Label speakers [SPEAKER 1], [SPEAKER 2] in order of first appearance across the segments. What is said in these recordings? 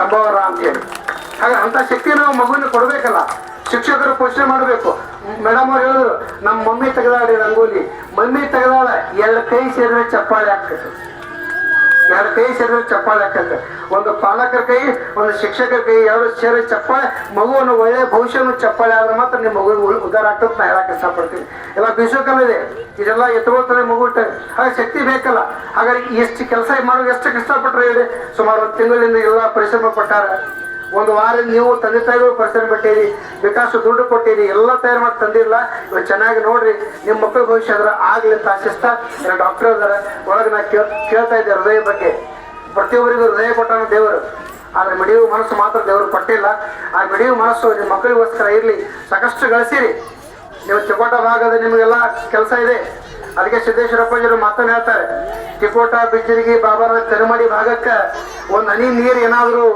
[SPEAKER 1] ಸಂಭವರ ಅಂತೇಳಿ ಹಾಗೆ ಅಂತ ಶಕ್ತಿ ನಾವು ಮಗುವಿನ ಕೊಡಬೇಕಲ್ಲ. ಶಿಕ್ಷಕರು ಪೋಷಣೆ ಮಾಡಬೇಕು. ಮೇಡಮ್ ಅವ್ರು ಹೇಳಿದ್ರು, ನಮ್ಮ ಮಮ್ಮಿ ತೆಗೆದಾಡಿ ರಂಗೋಲಿ. ಮಮ್ಮಿ ತೆಗೆದಾಳ. ಎರಡು ಕೈ ಸೇರಿದ್ರೆ ಚಪ್ಪಾಳೆ ಆಗ್ತದೆ ಎರಡು ಕೈ ಸೇರಿದ್ರೆ ಚಪ್ಪಾಳೆ ಒಂದು ಪಾಲಕರ ಕೈ, ಒಂದು ಶಿಕ್ಷಕರ ಕೈ, ಎರಡು ಸೇರಿ ಚಪ್ಪಾಳೆ. ಮಗುವನ್ನು ಒಳ್ಳೆಯ ಭವಿಷ್ಯವನ್ನು ಚಪ್ಪಾಳೆ ಆದ್ರೆ ಮಾತ್ರ ನಿಮ್ಮ ಮಗು ಉದ್ದಾರ ಆಗ್ತದೆ, ನಾ ಹೇಳಕ್ಕೆ ಇಷ್ಟಪಡ್ತೀನಿ. ಎಲ್ಲ ಬೀಸೋಕಲ್ಲ ಇದೆ ಇದೆಲ್ಲ ಎತ್ಕೊಳ್ತಾರೆ ಮಗು ಹಾಗೆ ಶಕ್ತಿ ಬೇಕಲ್ಲ. ಹಾಗಾಗಿ ಎಷ್ಟು ಕೆಲಸ ಮಾಡೋದು ಎಷ್ಟು ಕಷ್ಟಪಟ್ಟರೆ ಹೇಳಿ. ಸುಮಾರು ಒಂದು ತಿಂಗಳಿಂದ ಎಲ್ಲ ಪರಿಶ್ರಮ ಪಟ್ಟಾರ. ಒಂದು ವಾರ ನೀವು ತಂದೆ ತಾಯಿಗಳು ಪರಿಸರ ಬಿಟ್ಟಿರಿ ವಿಕಾಸ ದುಡ್ಡು ಕೊಟ್ಟಿರಿ, ಎಲ್ಲ ತಯಾರು ಮಾಡಿ ತಂದಿಲ್ಲ. ಇವಾಗ ಚೆನ್ನಾಗಿ ನೋಡ್ರಿ ನಿಮ್ಮ ಮಕ್ಕಳ ಭವಿಷ್ಯ ಅದ್ರ ಆಗ್ಲಿ ಅಂತ ಆಶಿಸ್ತಾ ಡಾಕ್ಟರ್ ಅದರ ಒಳಗೆ ನಾ ಕೇಳ್, ಕೇಳ್ತಾ ಇದ್ದೆ ಹೃದಯ ಬಗ್ಗೆ. ಪ್ರತಿಯೊಬ್ಬರಿಗೂ ಹೃದಯ ಕೊಟ್ಟಾನ ದೇವರು. ಆದ್ರೆ ಮಿಡಿಯುವ ಮನಸ್ಸು ಮಾತ್ರ ದೇವರು ಕೊಟ್ಟಿಲ್ಲ. ಆ ಮಿಡಿಯುವ ಮನಸ್ಸು ನಿಮ್ಮ ಮಕ್ಕಳಿಗೋಸ್ಕರ ಇರಲಿ. ಸಾಕಷ್ಟು ಗಳಿಸಿರಿ. ನೀವು ಚಿಕೋಟ ಭಾಗದ ನಿಮಗೆಲ್ಲ ಕೆಲಸ ಇದೆ. ಅದಕ್ಕೆ ಸಿದ್ದೇಶ್ವರಪ್ಪಜರು ಮಾತನ್ನು ಹೇಳ್ತಾರೆ ತಿಕೋಟ ಬಿಜ್ಜರಿಗೆ ಬಾಬಾರ ಕರಿಮಡಿ ಭಾಗಕ್ಕೆ ಒಂದು ಹನಿ ನೀರು ಏನಾದರೂ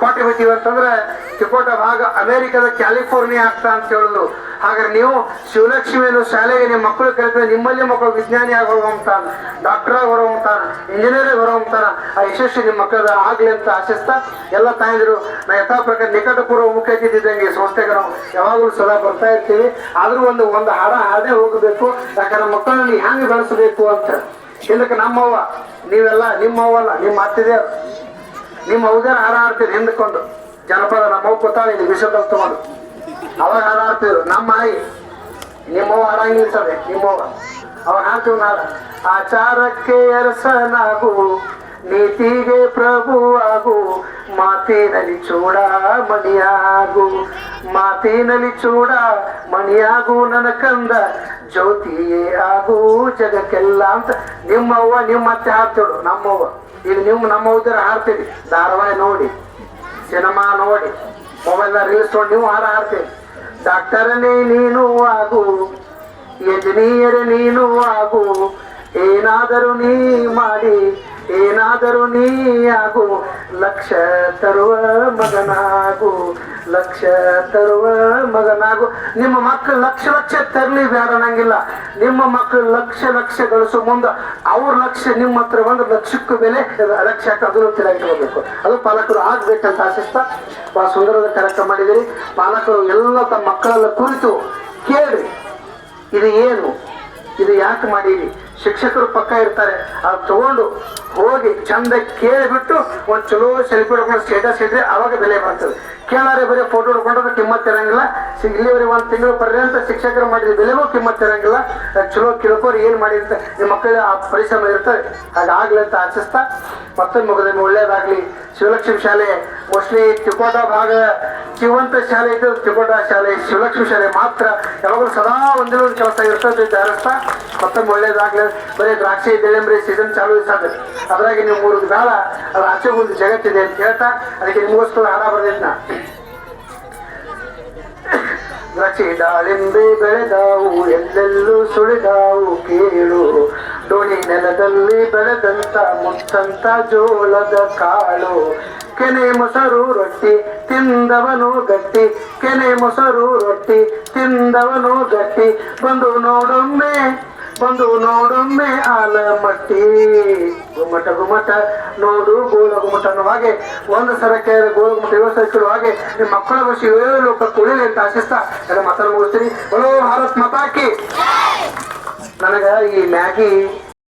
[SPEAKER 1] ಕೊಟ್ಟು ಬಿಟ್ಟಿವಿ ಅಂತಂದ್ರೆ ತಿಕೋಟ ಭಾಗ ಅಮೆರಿಕದ ಕ್ಯಾಲಿಫೋರ್ನಿಯಾ ಆಗ್ತಾ ಅಂತ ಹೇಳಿದ್ರು. ಹಾಗಾದ್ರೆ ನೀವು ಶಿವಲಕ್ಷ್ಮಿಯನ್ನು ಶಾಲೆಗೆ ನಿಮ್ಮ ಮಕ್ಕಳು ಕಲಿತರೆ ನಿಮ್ಮಲ್ಲಿ ಮಕ್ಕಳು ವಿಜ್ಞಾನಿ ಆಗಿ ಹೊರಹೊಮ್ತಾನ ಡಾಕ್ಟರ್ ಆಗಿ ಹೊರಹೊಮ್ತಾನ ಇಂಜಿನಿಯರ್ ಆಗಿ ಆ ಯಶಸ್ವಿ ನಿಮ್ಮ ಮಕ್ಕಳ ಆಗ್ಲಿ ಅಂತ ಆಶಿಸ್ತಾ ಎಲ್ಲ ತಾಯಂದಿರು, ನಾ ಯಥಾ ಪ್ರಕಾರ ನಿಕಟಪೂರ್ವ ಮುಖ್ಯ ಅತಿಥಿ ಇದ್ದಂಗೆ ಈ ಸಂಸ್ಥೆಗೆ ನಾವು ಯಾವಾಗಲೂ ಸದಾ ಬರ್ತಾ ಇರ್ತೀವಿ. ಆದ್ರೂ ಒಂದು ಒಂದು ಹಾಡ ಹಾಡೇ ಹೋಗಬೇಕು. ಯಾಕಂದ್ರೆ ಮಕ್ಕಳನ್ನ ನೀವು ಹೆಂಗೆ ಬೆಳೆಸಬೇಕು ಅಂತ. ಇದಕ್ಕೆ ನಮ್ಮವ್ವ, ನೀವೆಲ್ಲ ನಿಮ್ಮವ್ವಲ್ಲ, ನಿಮ್ಮ ಅತ್ತಿದೆ ನಿಮ್ಮ ಹೌದಾರ ಹಾರ ಆಡ್ತೀರಿ ಹಿಂದಕ್ಕೊಂದು? ಜನಪದ ನಮ್ಮವ್ ಗೊತ್ತಾಳ ಇಲ್ಲಿ ವಿಷಯ ತಗೊಂಡು. ಅವಾಗ ಹಾರ ಹಾಡ್ತಿದ್ರು ನಮ್ಮ ಆಯಿ, ನಿಮ್ಮವ್ವ ಹಾಡಂಗಿಲ್ಲ ಸರ್ ನಿಮ್ಮವ್ವ. ಅವಾಗ ಹಾಕ್ತೀವಿ ನಾಡ ಆಚಾರಕ್ಕೆ ಎರಸನಾಗು ನೀತಿಗೆ ಪ್ರಭುವಾ ಮಾತಿನಲ್ಲಿ ಚೂಡ ಮಣಿಯಾಗು, ಮಾತೇನಲ್ಲಿ ಚೂಡ ಮಣಿಯಾಗು ನನ್ನ ಕಂದ, ಜ್ಯೋತಿಯೇ ಆಗು ಜಗಕ್ಕೆಲ್ಲ ಅಂತ ನಿಮ್ಮವ್ವ, ನಿಮ್ಮ ಅತ್ತೆ ಹಾಡ್ತಿಳು, ನಮ್ಮವ್ವ. ಈಗ ನೀವು ನಮ್ಮ ಉದರ ಹಾಡ್ತೀವಿ ಧಾರಾವಾಹಿ ನೋಡಿ, ಸಿನಿಮಾ ನೋಡಿ ಮೊಬೈಲ್ ರೀಲ್ಸ್ ನೋಡಿ, ನೀವು ಹಾಡು ಹಾಡ್ತೀವಿ ಡಾಕ್ಟರನೇ ನೀನು ಆಗು, ಎಂಜಿನಿಯರ್, ನೀನು ಆಗು, ಏನಾದರೂ ನೀ ಮಾಡಿ ಏನಾದರೂ ನೀ ಆಗು ಲಕ್ಷ ತರುವ ಮಗನಾಗು, ಲಕ್ಷ ತರುವ ಮಗನಾಗು. ನಿಮ್ಮ ಮಕ್ಕಳು ಲಕ್ಷ ಲಕ್ಷ ತರಲಿ ಬೇಡ ನಂಗಿಲ್ಲ. ನಿಮ್ಮ ಮಕ್ಕಳು ಲಕ್ಷ ಲಕ್ಷ ಗಳಿಸೋ ಮುಂದೆ ಅವ್ರ ಲಕ್ಷ ನಿಮ್ಮ ಹತ್ರ ಒಂದು ಲಕ್ಷಕ್ಕೂ ಬೆಲೆ, ಲಕ್ಷ ಅದನ್ನು ತಿಳಗಿಟ್ಕೋಬೇಕು ಅದು ಪಾಲಕರು ಆಗ್ಬೇಕಂತ ಆಶಿಸ್ತಾ ಬಹಳ ಸುಂದರದ ಕಾರ್ಯಕ್ರಮ ಮಾಡಿದಿರಿ. ಪಾಲಕರು ಎಲ್ಲ ತಮ್ಮ ಮಕ್ಕಳೆಲ್ಲ ಕುರಿತು ಕೇಳ್ರಿ. ಇದು ಏನು? ಇದು ಯಾಕೆ ಮಾಡೀವಿ ಶಿಕ್ಷಕರು ಪಕ್ಕ ಇರ್ತಾರೆ. ಅದು ತಗೊಂಡು ಹೋಗಿ ಚಂದ ಕೇಳಿಬಿಟ್ಟು ಒಂದು ಚಲೋ ಸೆಲ್ಫಿ ಹೊಡ್ಕೊಂಡು ಸ್ಟೇಟಸ್ ಇದ್ರೆ ಅವಾಗ ಬೆಲೆ ಬರ್ತದೆ. ಕೇಳಾರೆ ಬರೀ ಫೋಟೋ ಹೊಡ್ಕೊಂಡ್ರೆ ಕಿಮ್ಮತ್ ಇರಂಗಿಲ್ಲ. ಇಲ್ಲಿವರೆಗೆ ಒಂದು ತಿಂಗಳು ಪರ್ಯಂತ ಶಿಕ್ಷಕರು ಮಾಡಿದ ಬೆಲೆಗೂ ಕಿಮ್ಮತ್ ಇರಂಗಿಲ್ಲ. ಚಲೋ ಕೇಳ್ಕೋರು, ಏನು ಮಾಡಿರ್ತಾರೆ ನಿಮ್ಮ ಮಕ್ಕಳ ಆ ಪರಿಶ್ರಮ ಇರ್ತದೆ. ಹಾಗಾಗ್ಲಿ ಅಂತ ಆಚಿಸ್ತಾ ಮತ್ತೊಂದು ಮುಗಿದ ಒಳ್ಳೇದಾಗ್ಲಿ. ಶಿವಲಕ್ಷ್ಮಿ ಶಾಲೆ, ಮೋಸ್ಟ್ಲಿ ತಿಕೋಟ ಭಾಗ, ಜೀವಂತ ಶಾಲೆ ಇದ್ದು ತಿಕೋಟ ಶಾಲೆ, ಶಿವಲಕ್ಷ್ಮಿ ಶಾಲೆ ಮಾತ್ರ ಯಾವಾಗಲೂ ಸದಾ ಒಂದಿರೋ ಒಂದು ಕೆಲಸ ಇರ್ತದೆ ಅಂತ ಹಾರಸ್ತಾ ಮತ್ತೊಮ್ಮೆ ಒಳ್ಳೇದಾಗ್ಲಿ, ಬರೀ ದ್ರಾಕ್ಷಿ ದಾಳಿಂಬ್ರಿ ಸೀಸನ್ ಚಾಲು ಇರ್ತದೆ ಅದ್ರಾಗೆ ನೀವು ಮೂರು ಕಾಲ ಅದು ಆಚೆ ಒಂದು ಜಗತ್ತಿದೆ ಅಂತ ಹೇಳ್ತಾ, ಅದಕ್ಕೆ ನಿಮಗೋಸ್ಕರ ಹಾಡ ಬರ್ದಿದ್ನ. ನಾ ದ್ರಾಕ್ಷಿ ದಾಳಿಂಬೆ ಬೆಳೆದಾವು, ಎಲ್ಲೆಲ್ಲೂ ಸುಳಿದಾವು ಕೇಳು. ಡೋಣಿ ನೆಲದಲ್ಲಿ ಬೆಳೆದಂತ ಮುತ್ತಂತ ಜೋಳದ ಕಾಳು. ಕೆನೆ ಮೊಸರು ರೊಟ್ಟಿ ತಿಂದವನು ಗಟ್ಟಿ, ಕೆನೆ ಮೊಸರು ರೊಟ್ಟಿ ತಿಂದವನು ಗಟ್ಟಿ. ಬಂದು ನೋಡೊಮ್ಮೆ ಬಂದು ನೋಡೊಮ್ಮೆ ಆಲಮಟ್ಟಿ ಗುಮ್ಮಟ ಗುಮ್ಮಟ. ನೋಡು ಗೋಳ ಗುಮ್ಮಟ ಅನ್ನೋ ಹಾಗೆ ಒಂದು ಸರಕ್ಕೆ ಗೋಳ ಗುಮ್ಮಟ ವ್ಯವಸ್ಥೆ ಹಾಗೆ ನಿಮ್ಮ ಮಕ್ಕಳ ವರ್ಷ ಏಳು ಲೋಕ ಕುಳಿಲಿ ಅಂತ ಆಶಿಸ್ತಾ ಎಲ್ಲ ಮಾತಾಡ ಮುಗಿಸ್ತೀನಿ. ಭಾರತ್ ಮತಾಕಿ ನನಗ ಈ ಮ್ಯಾಗಿ